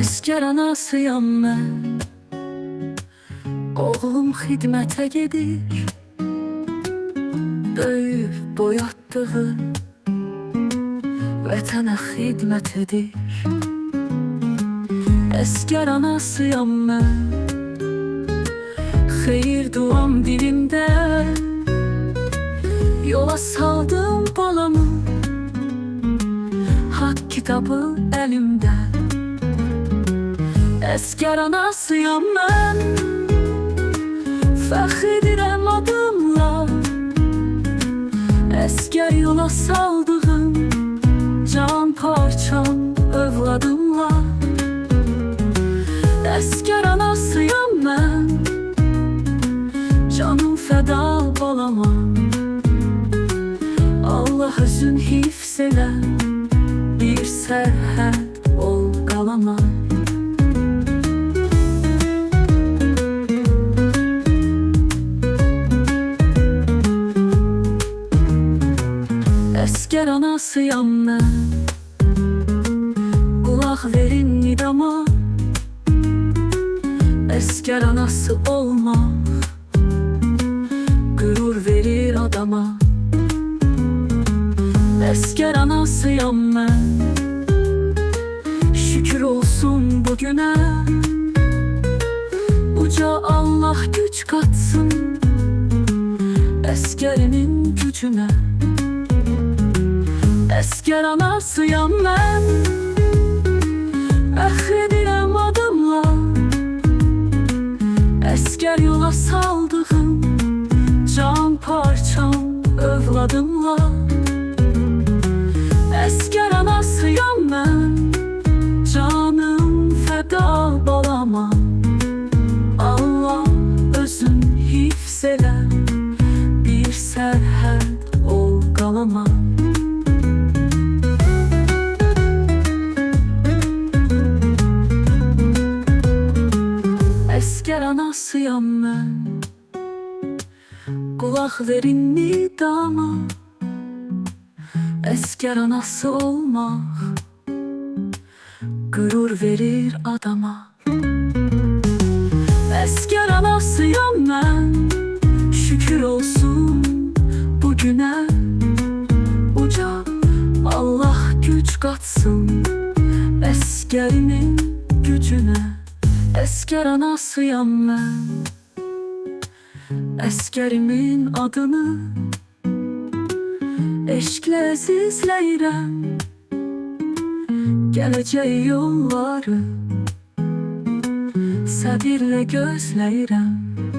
Əskər anasıyam mən Oğlum xidmətə gedir. Böyüyüb boyatdığı Vətənə xidmət edir Əskər anasıyam mən Xeyir duam dilimdə. Yola saldım balamı. Hak kitabı elimdə Əskər anasıyam mən Fəxr edirəm adımla. Əskər yola saldığım Can parçam övladımla. Əskər anasıyam mən Canım fəda balama Allah özün hifz elə Bir sərhəd ol qalama Əskər anasıyam mən Qulaq verin nidama Əskər anası olmaq Qürur verir adama. Əskər anasıyam mən Şükür olsun bugüne. Uca Allah güç katsın. Əskərimin gücüne Əskər anasıyam mən Əxr edirəm adımla Əskər yola saldığım Can parçam övladımla Əskər Əskər anasıyam mən Qulaq verin nidama Əskər anası olmaq Qürur verir adama. Əskər anasıyam mən Şükür olsun bugüne. Uca Allah güc qatsın Əskərimin gücünə Əskər anasıyam mən Əskərimin adını Eşklə əzizləyirəm Gələcək yolları Səbirlə gözləyirəm